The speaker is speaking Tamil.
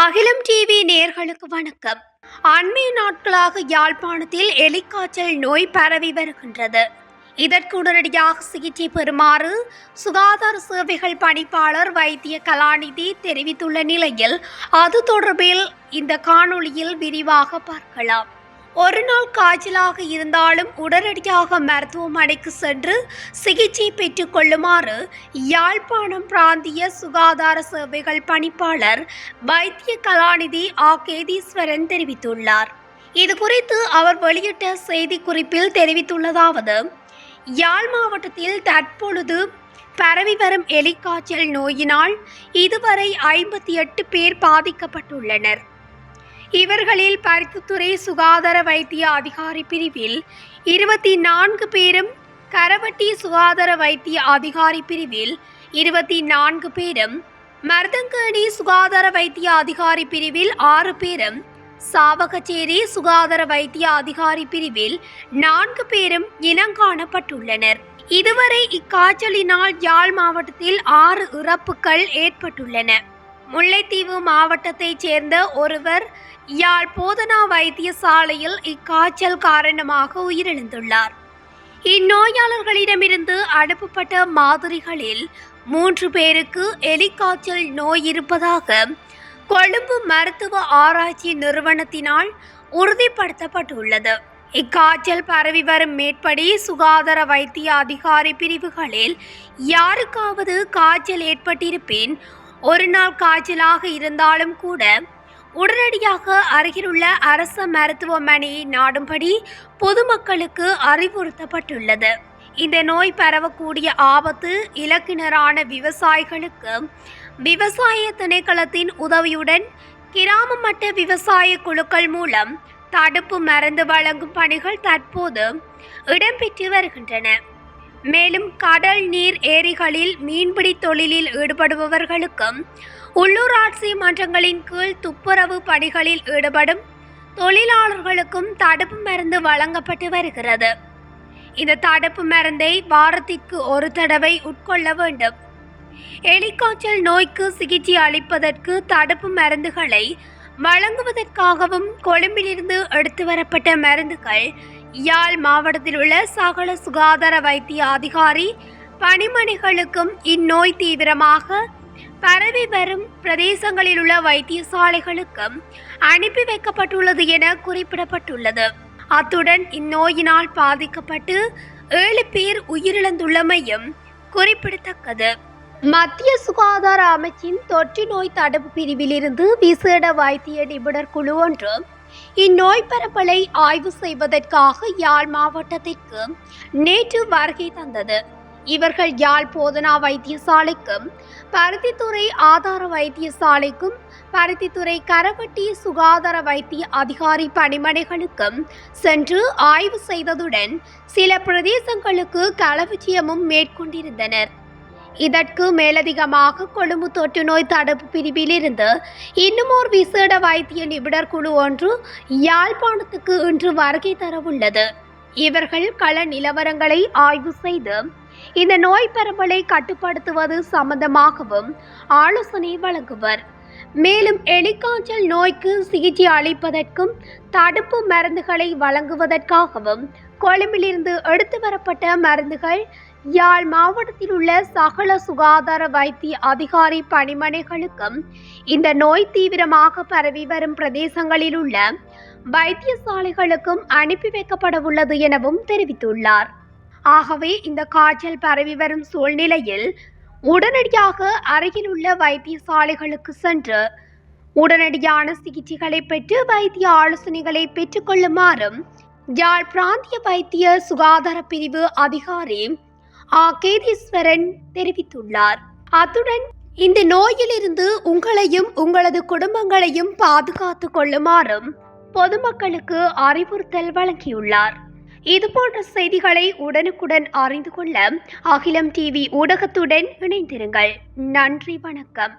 அகிலம் டிவி நேர்களுக்கு வணக்கம். அண்மைய நாட்களாக யாழ்ப்பாணத்தில் எலிக்காய்ச்சல் நோய் பரவி வருகின்றது. இதற்கு உடனடியாக சிகிச்சை பெறுமாறு சுகாதார சேவைகள் பணிப்பாளர் வைத்திய கலாநிதி தெரிவித்துள்ள நிலையில் அது தொடர்பில் இந்த காணொளியில் விரிவாக பார்க்கலாம். ஒரு நாள் காய்ச்சலாக இருந்தாலும் உடனடியாக மருத்துவமனைக்கு சென்று சிகிச்சை பெற்று கொள்ளுமாறு யாழ்ப்பாணம் பிராந்திய சுகாதார சேவைகள் பணிப்பாளர் வைத்திய கலாநிதி ஆ கேதீஸ்வரன் தெரிவித்துள்ளார். இது குறித்து அவர் வெளியிட்ட செய்திக்குறிப்பில் தெரிவித்துள்ளதாவது யாழ் மாவட்டத்தில் தற்பொழுது பரவி வரும் எலிக்காய்ச்சல் நோயினால் இதுவரை ஐம்பத்தி எட்டு பேர் பாதிக்கப்பட்டுள்ளனர். இவர்களில் பருத்தித்துறை சுகாதார வைத்திய அதிகாரி பிரிவில் இருபத்தி நான்கு பேரும் கரவட்டி சுகாதார வைத்திய அதிகாரி பிரிவில் இருபத்தி நான்கு பேரும் மருதங்கேணி சுகாதார வைத்திய அதிகாரி பிரிவில் ஆறு பேரும் சாவகச்சேரி சுகாதார வைத்திய அதிகாரி பிரிவில் நான்கு பேரும் இனங்காணப்பட்டுள்ளனர் இதுவரை இக்காய்ச்சலினால் யாழ் மாவட்டத்தில் ஆறு இறப்புகள் ஏற்பட்டுள்ளன. முல்லைத்தீவு மாவட்டத்தைச் சேர்ந்த ஒருவர் யாழ் போதனா வைத்தியசாலையில் இக்காய்ச்சல் காரணமாக உயிரிழந்துள்ளார். இந்நோயாளர்களிடமிருந்து அனுப்பப்பட்ட மாதிரிகளில் மூன்று பேருக்கு எலிக்காய்ச்சல் நோய் இருப்பதாக கொழும்பு மருத்துவ ஆராய்ச்சி நிறுவனத்தினால் உறுதிப்படுத்தப்பட்டுள்ளது. இக்காய்ச்சல் பரவி வரும் மேற்படி சுகாதார வைத்திய அதிகாரி பிரிவுகளில் யாருக்காவது காய்ச்சல் ஏற்பட்டிருப்பின் ஒரு நாள் காய்ச்சலாக இருந்தாலும் கூட உடனடியாக அருகிலுள்ள அரச மருத்துவமனையை நாடும்படி பொதுமக்களுக்கு அறிவுறுத்தப்பட்டுள்ளது. இந்த நோய் பரவக்கூடிய ஆபத்து இலக்கினரான விவசாயிகளுக்கு விவசாய திணைக்களத்தின் உதவியுடன் கிராம மட்ட விவசாய குழுக்கள் மூலம் தடுப்பு மருந்து வழங்கும் பணிகள் தற்போது இடம்பெற்று வருகின்றன. மேலும் கடல் நீர் ஏரிகளில் மீன்பிடி தொழிலில் ஈடுபடுபவர்களுக்கும் உள்ளூராட்சி மன்றங்களின் கீழ் துப்புரவு பணிகளில் ஈடுபடும் தொழிலாளர்களுக்கும் தடுப்பு மருந்து வழங்கப்பட்டு வருகிறது. இந்த தடுப்பு மருந்தை வாரத்திற்கு ஒரு தடவை உட்கொள்ள வேண்டும். எலிக்காய்ச்சல் நோய்க்கு சிகிச்சை அளிப்பதற்கு தடுப்பு மருந்துகளை வழங்குவதற்காகவும் கொழும்பிலிருந்து எடுத்து வரப்பட்ட மருந்துகள் யாழ் மாவட்டத்தில் உள்ள சகல சுகாதார வைத்திய அதிகாரி பணிமனைகளுக்கும் இந்நோய் தீவிரமாக பரவி வரும் பிரதேசங்களில் உள்ள வைத்தியசாலைகளுக்கும் அனுப்பி வைக்கப்பட்டுள்ளது என குறிப்பிடப்பட்டுள்ளது. அத்துடன் இந்நோயினால் பாதிக்கப்பட்டு ஏழு பேர் உயிரிழந்துள்ளமையும் குறிப்பிடத்தக்கது. மத்திய சுகாதார அமைச்சின் தொற்று நோய் தடுப்பு பிரிவிலிருந்து விசேட வைத்திய நிபுணர் குழு ஒன்று இந்நோய் பரப்பலை ஆய்வு செய்வதற்காக யாழ் மாவட்டத்திற்கு நேற்று வருகை தந்தது. இவர்கள் யாழ் போதனா வைத்தியசாலைக்கும் பருத்தித்துறை ஆதார வைத்தியசாலைக்கும் பருத்தித்துறை கரவட்டி சுகாதார வைத்திய அதிகாரி பணிமனைகளுக்கும் சென்று ஆய்வு செய்ததுடன் சில பிரதேசங்களுக்கு களவிச்சியமும் மேற்கொண்டிருந்தனர். இதற்கு மேலதிகமாக கொழும்பு தொற்று நோய் தடுப்பு பிரிவிலிருந்து இன்னும் ஒரு விசேட வைத்திய நிபுணர் குழு ஒன்று யாழ்ப்பாணத்துக்கு இன்று வருகை தரவுள்ளது. இவர்கள் கள நிலவரங்களை ஆய்வு செய்து இந்த நோய் பரவலை கட்டுப்படுத்துவது சம்பந்தமாகவும் ஆலோசனை வழங்குவர். மேலும் எலிக்காய்ச்சல் நோய்க்கு சிகிச்சை அளிப்பதற்கும் தடுப்பு மருந்துகளை வழங்குவதற்காகவும் கொழும்பிலிருந்து எடுத்து வரப்பட்ட மருந்துகள் யாழ் மாவட்டத்தில் உள்ள சகல சுகாதார வைத்திய அதிகாரி பணிமனைகளுக்கும் இந்த நோய் தீவிரமாக பரவி வரும் பிரதேசங்களில் உள்ள வைத்தியசாலைகளுக்கும் அனுப்பி வைக்கப்பட உள்ளது எனவும் தெரிவித்துள்ளார். ஆகவே இந்த காய்ச்சல் பரவி வரும் சூழ்நிலையில் உடனடியாக அருகில் உள்ள வைத்தியசாலைகளுக்கு சென்று உடனடியான சிகிச்சைகளை பெற்று வைத்திய ஆலோசனைகளை பெற்றுக்கொள்ளுமாறும் யாழ் பிராந்திய வைத்திய சுகாதார பிரிவு அதிகாரி கேதீஸ்வரன் தெரிவித்துள்ளார். அத்துடன் இந்த நோயிலிருந்து உங்களையும் உங்களது குடும்பங்களையும் பாதுகாத்து கொள்ளுமாறும் பொதுமக்களுக்கு அறிவுறுத்தல் வழங்கியுள்ளார். இதுபோன்ற செய்திகளை உடனுக்குடன் அறிந்து கொள்ள அகிலம் டிவி ஊடகத்துடன் இணைந்திருங்கள். நன்றி வணக்கம்.